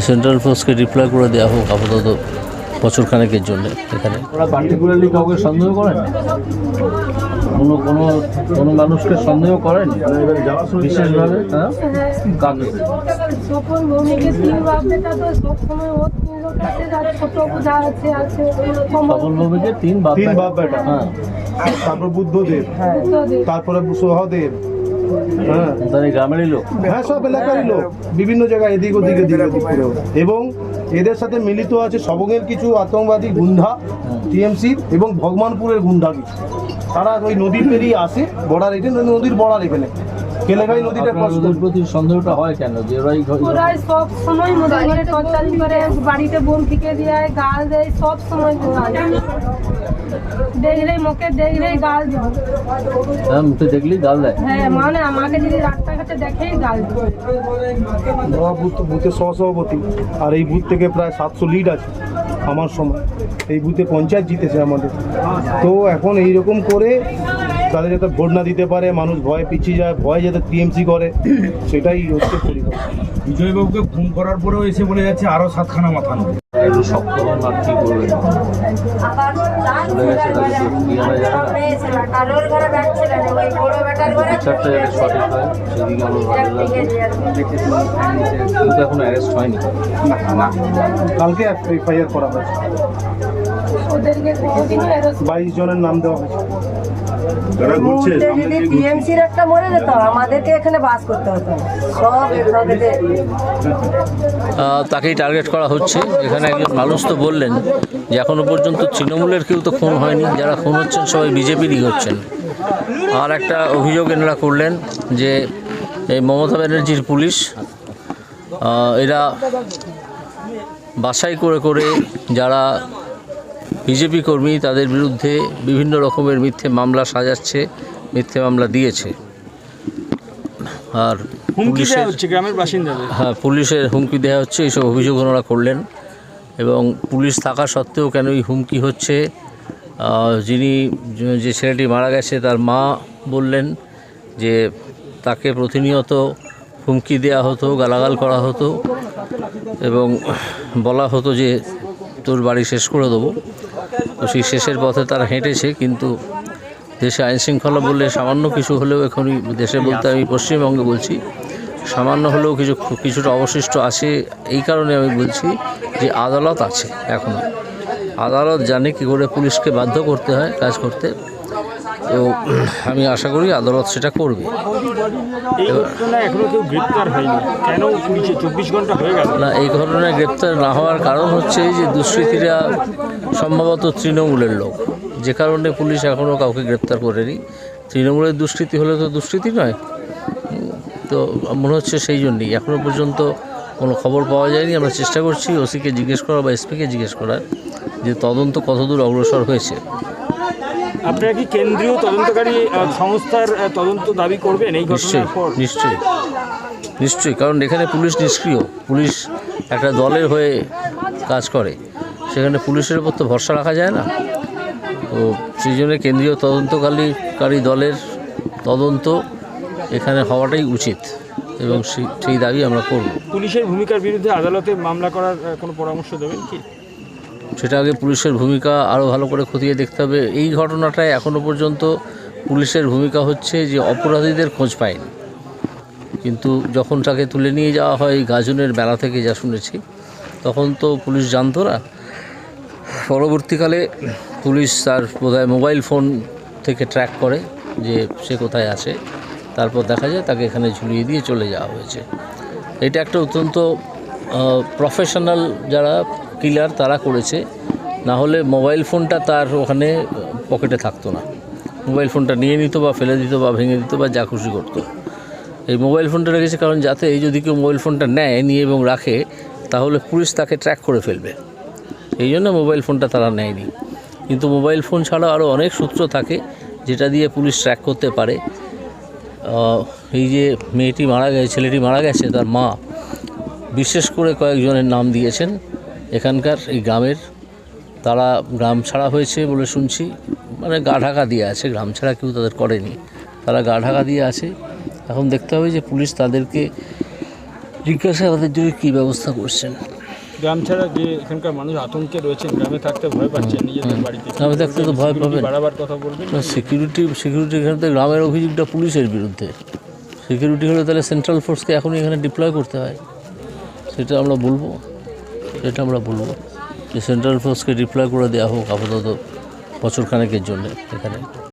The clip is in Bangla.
সেন্ট্রাল ফোর্সকে রিপ্লাই করে দেওয়া হোক আপাতত বছর খানেকের জন্য এখানে। ওরা পার্টিকুলারলি কাউকে সন্দেহ করেন? কোনো কোনো কোনো মানুষকে সন্দেহ করেন? বিশেষভাবে হ্যাঁ? কাকে? তিন বাপ বেটা। হ্যাঁ। তারপর বুদ্ধদেব বুদ্ধদেব। তারপরে সহদেব হ্যাঁ গ্রামেরই লোক। হ্যাঁ সব এলাকারই লোক। বিভিন্ন জায়গায় এদিক ওদিক এদিক ওদিক করে। এবং এদের সাথে মিলিত আছে সবংয়ের কিছু আতঙ্কবাদী গুন্ডা টিএমসির এবং ভগবানপুরের গুন্ধা কিছু। তারা ওই নদীর পেরিয়ে আসে বর্ডার এখানে নদীর বর্ডার এখানে। কেলেঘাই নদীটা। প্রতি সন্দেহটা হয় কেন? যে ওরাই ওরাই সব সময় মোদের ঘরে টর্চারিং করে বাড়িতে বোম ফিকে দেয় গাল দেয় সব সময় গাল দেখলেই মুখে দেখলেই গাল দেয় হ্যাঁ মুখে দেখলেই গাল দেয়? হ্যাঁ মানে আমাকে যদি রাস্তাঘাটে দেখেই গাল দেয় নয়া বুথ বুথের সহসভাপতি আর এই বুথ থেকে প্রায় সাতশো লিড আছে আমার সময়। এই বুথে পঞ্চায়েত জিতেছে আমাদের। তো এখন এই রকম করে তাদের যাতে ভোট না দিতে পারে মানুষ ভয় পিছিয়ে যায় ভয় যাতে টিএমসি করে সেটাই হচ্ছে পরিকল্পনা। বিজয়বাবুকে খুন করার পরেও এসে বলে যাচ্ছে আরও সাতখানা মাথা নেবে। একটু শক্ত হন আর কি করবেন? চলে গেছে তাকে তো কি আমরা জানি না বিচারটা যাতে সঠিক হয় সেদিকে আমরা ভালো লাগবে কিন্তু এখনও অ্যারেস্ট হয়নি কালকে একটা এফআইআর করা হয়েছে বাইশ জনের নাম দেওয়া হয়েছে। মুহূর্তে যদি টিএমসির একটা মরে যেত আমাদেরকে এখানে বাস করতে হতো। সব তাকেই টার্গেট করা হচ্ছে। এখানে একজন মানুষ তো বললেন যে এখনও পর্যন্ত তৃণমূলের কেউ তো খুন হয়নি। যারা খুন হচ্ছেন সবাই বিজেপিরই হচ্ছেন। আর একটা অভিযোগ এনারা করলেন যে এই মমতা ব্যানার্জির পুলিশ এরা বাছাই করে করে যারা বিজেপি কর্মী তাদের বিরুদ্ধে বিভিন্ন রকমের মিথ্যে মামলা সাজাচ্ছে মিথ্যে মামলা দিয়েছে। আর পুলিশের হচ্ছে গ্রামের বাসিন্দাদের। হ্যাঁ পুলিশের হুমকি দেওয়া হচ্ছে এইসব অভিযোগ ওনারা করলেন। এবং পুলিশ থাকা সত্ত্বেও কেন এই হুমকি হচ্ছে? যিনি যে- ছেলেটি মারা গেছে তার মা বললেন যে তাকে প্রতিনিয়ত হুমকি দেওয়া হতো গালাগাল করা হতো এবং বলা হতো যে তোর বাড়ি শেষ করে দেবো। সেই শেষের পথে তারা হেঁটেছে, কিন্তু দেশে আইনশৃঙ্খলা বললে সামান্য কিছু হলেও এখনই দেশে বলতে আমি পশ্চিমবঙ্গে বলছি, সামান্য হলেও কিছু, কিছুটা অবশিষ্ট আছে, এই কারণে আমি বলছি যে আদালত আছে এখনও আদালত জানে কী করে পুলিশকে বাধ্য করতে হয়, কাজ করতে। তো আমি আশা করি আদালত সেটা করবে। এই ঘটনায় এখনও কেউ গ্রেপ্তার হয়নি। কেন পুলিশে? চব্বিশ ঘণ্টা হয়ে গেল। না এই ঘটনায় গ্রেপ্তার না হওয়ার কারণ হচ্ছে যে দুষ্কৃতীরা সম্ভবত তৃণমূলের লোক। যে কারণে পুলিশ এখনও কাউকে গ্রেপ্তার করেনি। তৃণমূলের দুষ্কৃতি হলে তো দুষ্কৃতি নয়। তো মনে হচ্ছে সেই জন্যই। এখনও পর্যন্ত কোনো খবর পাওয়া যায়নি। আমরা চেষ্টা করছি ওসিকে জিজ্ঞেস করা বা এসপিকে জিজ্ঞেস করার যে তদন্ত কতদূর অগ্রসর হয়েছে। আপনারা কি কেন্দ্রীয় তদন্তকারী সংস্থার তদন্ত দাবি করবেন এই নিশ্চয়ই ঘটনার পর? নিশ্চয়ই। নিশ্চয়ই কারণ এখানে পুলিশ নিষ্ক্রিয়। পুলিশ একটা দলের হয়ে কাজ করে। সেখানে পুলিশের উপর তো ভরসা রাখা যায় না। তো সেই জন্য কেন্দ্রীয় তদন্তকারীকারী দলের তদন্ত এখানে হওয়াটাই উচিত এবং সেই দাবি আমরা করব। পুলিশের ভূমিকার বিরুদ্ধে আদালতে মামলা করার কোনো পরামর্শ দেবেন কি? সেটা আগে পুলিশের ভূমিকা আরও ভালো করে খতিয়ে দেখতে হবে। এই ঘটনাটায় এখনও পর্যন্ত পুলিশের ভূমিকা হচ্ছে যে অপরাধীদের খোঁজ পায়নি। কিন্তু যখন তাকে তুলে নিয়ে যাওয়া হয় গাজনের বেলা থেকে যা শুনেছি, তখন তো পুলিশ জানতো না। পরবর্তীকালে পুলিশ তার বোধহয় মোবাইল ফোন থেকে ট্র্যাক করে যে সে কোথায় আছে। তারপর দেখা যায় তাকে এখানে ঝুলিয়ে দিয়ে চলে যাওয়া হয়েছে। এটা একটা অত্যন্ত প্রফেশনাল যারা কিলার তারা করেছে না হলে মোবাইল ফোনটা তার ওখানে পকেটে থাকতো না। মোবাইল ফোনটা নিয়ে নিত বা ফেলে দিত বা ভেঙে দিত বা যা খুশি করতো। এই মোবাইল ফোনটা রেখেছে কারণ যাতে এই যদি কেউ মোবাইল ফোনটা নেয়, নিয়ে এবং রাখে, তাহলে পুলিশ তাকে ট্র্যাক করে ফেলবে। এই জন্য মোবাইল ফোনটা তারা নেয়নি। কিন্তু মোবাইল ফোন ছাড়া আরও অনেক সূত্র থাকে, যেটা দিয়ে পুলিশ ট্র্যাক করতে পারে। এই যে মেয়েটি মারা গেছে ছেলেটি মারা গেছে, তার মা। বিশেষ করে কয়েকজনের নাম দিয়েছেন। এখানকার এই গ্রামের তারা গ্রাম ছাড়া হয়েছে বলে শুনছি। মানে গা ঢাকা দিয়ে আছে গ্রাম ছাড়া কেউ তাদের করেনি। তারা গা ঢাকা দিয়ে আছে। এখন দেখতে হবে যে পুলিশ তাদেরকে জিজ্ঞাসাবাদের জন্য কী ব্যবস্থা করছেন। গ্রাম ছাড়া যে এখানকার মানুষ আতঙ্কে রয়েছেন গ্রামে থাকতে ভয় পাচ্ছেন নিজেদের বাড়িতে। গ্রামে থাকতে তো ভয় পাবেন। বাড়াবার কথা বলবেন। না সিকিউরিটি সিকিউরিটি এখানে গ্রামের অভিযোগটা পুলিশের বিরুদ্ধে। সিকিউরিটি হলে তাহলে সেন্ট্রাল ফোর্সকে এখনই এখানে ডিপ্লয় করতে হয়। সেটা আমরা বলব। সেটা আমরা বলব যে সেন্ট্রাল ফোর্সকে রিপ্লাই করে দেওয়া হোক আপাতত বছরখানেকের জন্য এখানে।